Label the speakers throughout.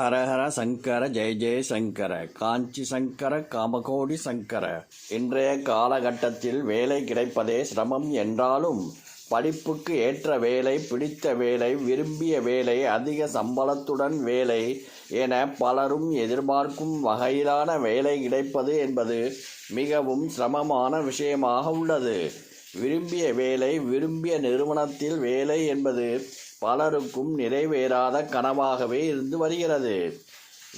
Speaker 1: ஹரஹர சங்கர ஜெய ஜெய சங்கர காஞ்சி சங்கர காமகோடி சங்கர. இன்றைய காலகட்டத்தில் வேலை கிடைப்பதே சிரமம் என்றாலும் படிப்புக்கு ஏற்ற வேலை பிடித்த வேலை விரும்பிய வேலை அதிக சம்பளத்துடன் வேலை என பலரும் எதிர்பார்க்கும் வகையிலான வேலை கிடைப்பது என்பது மிகவும் சிரமமான விஷயமாக உள்ளது. விரும்பிய வேலை விரும்பிய நிறுவனத்தில் வேலை என்பது பலருக்கும் நிறைவேறாத கனவாகவே இருந்து வருகிறது.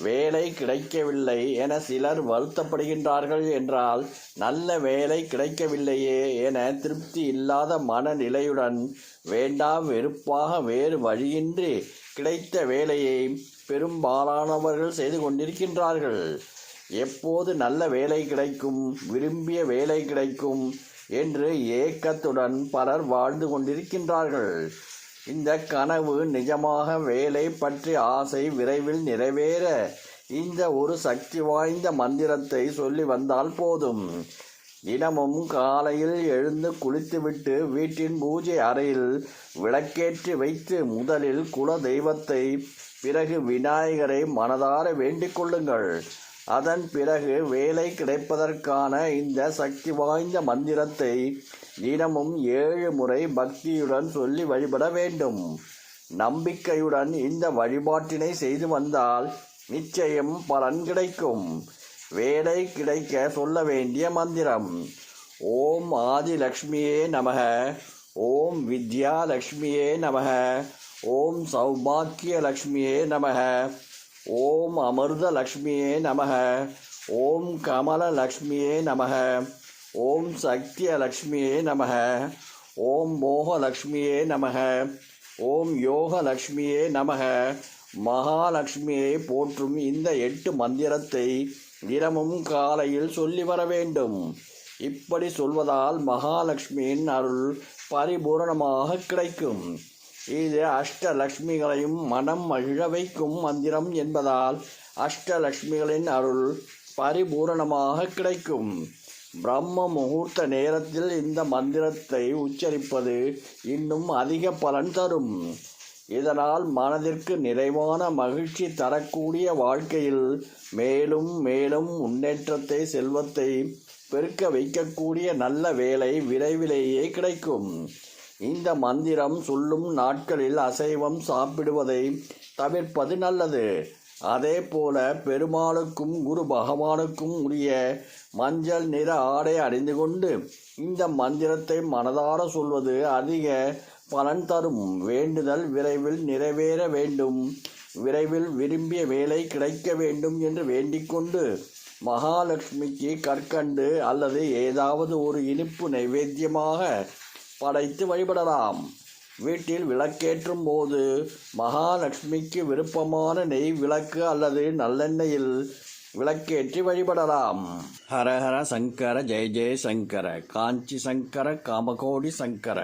Speaker 1: வேலை கிடைக்கவில்லை என சிலர் வருத்தப்படுகின்றார்கள் என்றால் நல்ல வேலை கிடைக்கவில்லையே என திருப்தி இல்லாத மனநிலையுடன் வேண்டாம் வெறுப்பாக வேறு வழியின்றி கிடைத்த வேலையை பெரும்பாலானவர்கள் செய்து கொண்டிருக்கின்றார்கள். எப்போது நல்ல வேலை கிடைக்கும் விரும்பிய வேலை கிடைக்கும் என்று ஏக்கத்துடன் பலர் வாழ்ந்து கொண்டிருக்கின்றார்கள். இந்த கனவு நிஜமாக வேலை பற்றி ஆசை விரைவில் நிறைவேற. இந்த ஒரு சக்தி வாய்ந்த மந்திரத்தை சொல்லி வந்தால் போதும். தினமும் காலையில் எழுந்து குளித்துவிட்டு வீட்டின் பூஜை அறையில் விளக்கேற்றி வைத்து முதலில் குல தெய்வத்தை பிறகு விநாயகரை மனதார வேண்டிக் கொள்ளுங்கள். அதன் பிறகு வேலை கிடைப்பதற்கான இந்த சக்தி வாய்ந்த மந்திரத்தை தினமும் ஏழு முறை பக்தியுடன் சொல்லி வழிபட வேண்டும். நம்பிக்கையுடன் இந்த வழிபாட்டினை செய்து வந்தால் நிச்சயம் பலன் கிடைக்கும். வேலை கிடைக்க சொல்ல வேண்டிய மந்திரம். ஓம் ஆதிலக்ஷ்மியே நமக. ஓம் வித்யாலக்ஷ்மியே நமக. ஓம் சௌபாக்கியலக்ஷ்மியே நமக. ஓம் அமிர்தலக்ஷ்மியே நமக. ஓம் கமலலக்ஷ்மியே நமக. ஓம் சக்தியலக்ஷ்மியே நமக. ஓம் மோகலக்ஷ்மியே நமக. ஓம் யோகலக்ஷ்மியே நமக. மகாலட்சுமியை போற்றும் இந்த எட்டு மந்திரத்தை தினமும் காலையில் சொல்லி வர வேண்டும். இப்படி சொல்வதால் மகாலட்சுமியின் அருள் பரிபூரணமாக கிடைக்கும். இது அஷ்டலக்ஷ்மிகளையும் மனம் மகிழ வைக்கும் மந்திரம் என்பதால் அஷ்டலக்ஷ்மிகளின் அருள் பரிபூரணமாக கிடைக்கும். பிரம்ம முகூர்த்த நேரத்தில் இந்த மந்திரத்தை உச்சரிப்பது இன்னும் அதிக பலன் தரும். இதனால் மனதிற்கு நிறைவான மகிழ்ச்சி தரக்கூடிய வாழ்க்கையில் மேலும் மேலும் முன்னேற்றத்தை செல்வத்தை பெருக்க வைக்கக்கூடிய நல்ல வேலை விரைவிலேயே கிடைக்கும். இந்த மந்திரம் சொல்லும் நாட்களில் அசைவம் சாப்பிடுவதை தவிர்ப்பது நல்லது. அதே போல பெருமாளுக்கும் குரு பகவானுக்கும் உரிய மஞ்சள் நிற ஆடை அணிந்து கொண்டு இந்த மந்திரத்தை மனதார சொல்வது அதிக பலன் தரும். வேண்டுதல் விரைவில் நிறைவேற வேண்டும். விரைவில் விரும்பிய வேலை கிடைக்க வேண்டும் என்று வேண்டிக்கொண்டு மகாலட்சுமிக்கு கற்கண்டு அல்லது ஏதாவது ஒரு இனிப்பு நைவேத்தியமாக படைத்து வழிபடலாம். வீட்டில் விளக்கேற்றும் போது மகாலட்சுமிக்கு விருப்பமான நெய் விளக்கு அல்லது நல்லெண்ணெயில் விளக்கேற்றி வழிபடலாம். ஹரஹர சங்கர ஜெய ஜெய சங்கர காஞ்சி சங்கர காமகோடி சங்கர.